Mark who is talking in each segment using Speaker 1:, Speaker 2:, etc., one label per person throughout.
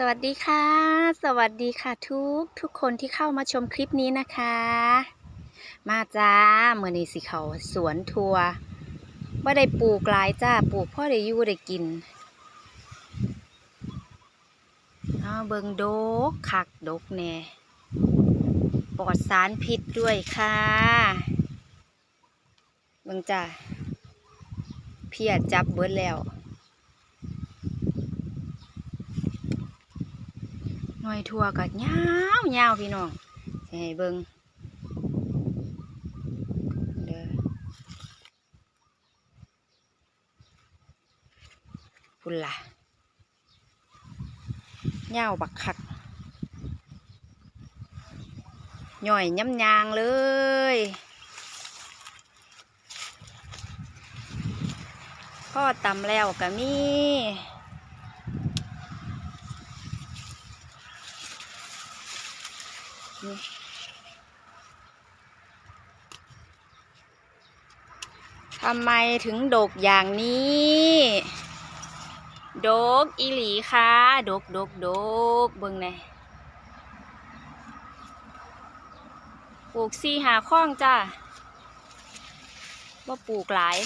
Speaker 1: สวัสดีค่ะ สวัสดีค่ะทุกทุกคนที่เข้ามาชมคลิปนี้นะคะ มาจ้าเมื่อนี้สิเขาสวนทัวร์ว่าได้ปลูกหลายจ้าปลูกพ่อได้อยู่ได้กินเอาเบิงดกคักดกแน่ปลอดสารพิษด้วยค่ะ เบิงจ้าเพียจับเบิดแล้ว น่วยทั่วก็ยาวยาวพี่น้องให้เบิ่งเด้อพุ่นล่ะยาวบักคักย่อยย้ำยางเลยพ่อตำแล้วก็มี ทำไมถึงดกอย่างนี้ ดกอีหลีค่ะดกดกดกเบิ่งแหน่ปลูกซีหาข้องจ้าว่าปลูกหลาย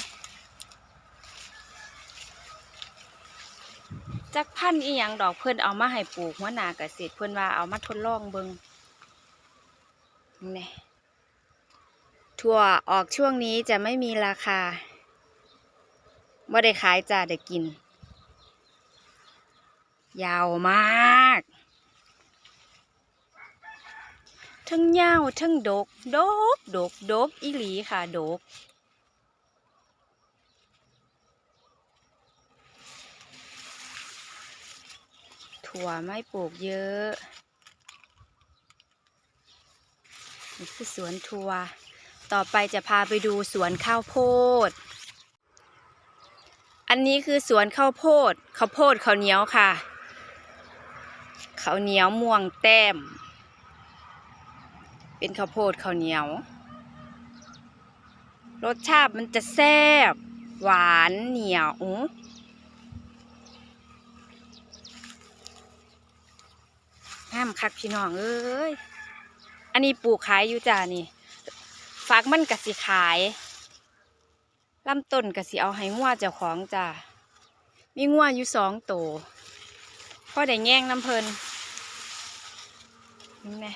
Speaker 1: จักพันอีหยังดอกเพิ่อนเอามาให้ปลูกหัวหน้าเกษตรเพิ่อนว่าเอามาทดลองเบิ่ง นี่ถั่วออกช่วงนี้จะไม่มีราคาไม่ได้ขายจ้าได้กิน ยาวมาก ทั้งยาวทั้งดก ดก ดก ดก อีหลีค่ะดกถั่วไม่ปลูกเยอะ นี่คือสวนทัวร์ต่อไปจะพาไปดูสวนข้าวโพด อันนี้คือสวนข้าวโพดข้าวโพดข้าวเหนียวค่ะข้าวเหนียวม่วงแต้ม เป็นข้าวโพดข้าวเหนียว รสชาติมันจะแซ่บ หวานเหนียวห้ามคักพี่น้องเอ้ย นนี้ปลูกขายอยู่จ้านี่ฟักมันกะสิขายลำต้นกะสิเอาให้งัวเจ้าของจ้ามีงัวอยู่สองตัวพ่อได้แง่งน้ำเพลินนี่ไง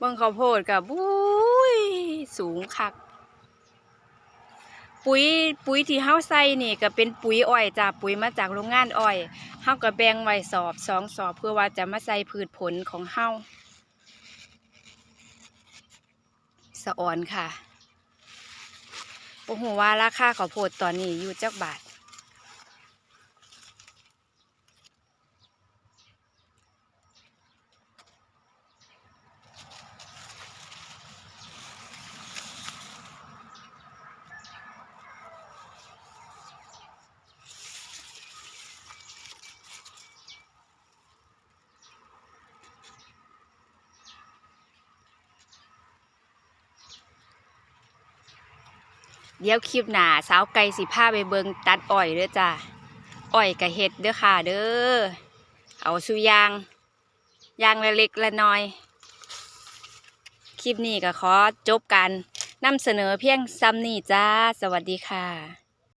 Speaker 1: บิ่งข้าวโพดกับบุ้ยสูงคัก ปุ๋ยปุ๋ยที่เฮาใส่นี่ก็เป็นปุ๋ยอ้อยจ้าปุ๋ยมาจากโรงงานอ้อยเฮาก็แบ่งไว้สอบสองสอบเพื่อว่าจะมาใส่พืชผลของเฮาสะอ่อนค่ะโอ้โหว่าราคาข้าวโพดตอนนี้อยู่จักบาท เดี๋ยวคลิปหนาสาวไก่สิพาไปเบิงตัดอ้อยเด้อจ้าอ้อยกะเห็ดเด้อค่ะเด้อเอาสุยางยางละเล็กละน้อย คลิปนี้ก็ขอจบกันนำเสนอเพียงซ้ำนี่จ้า สวัสดีค่ะ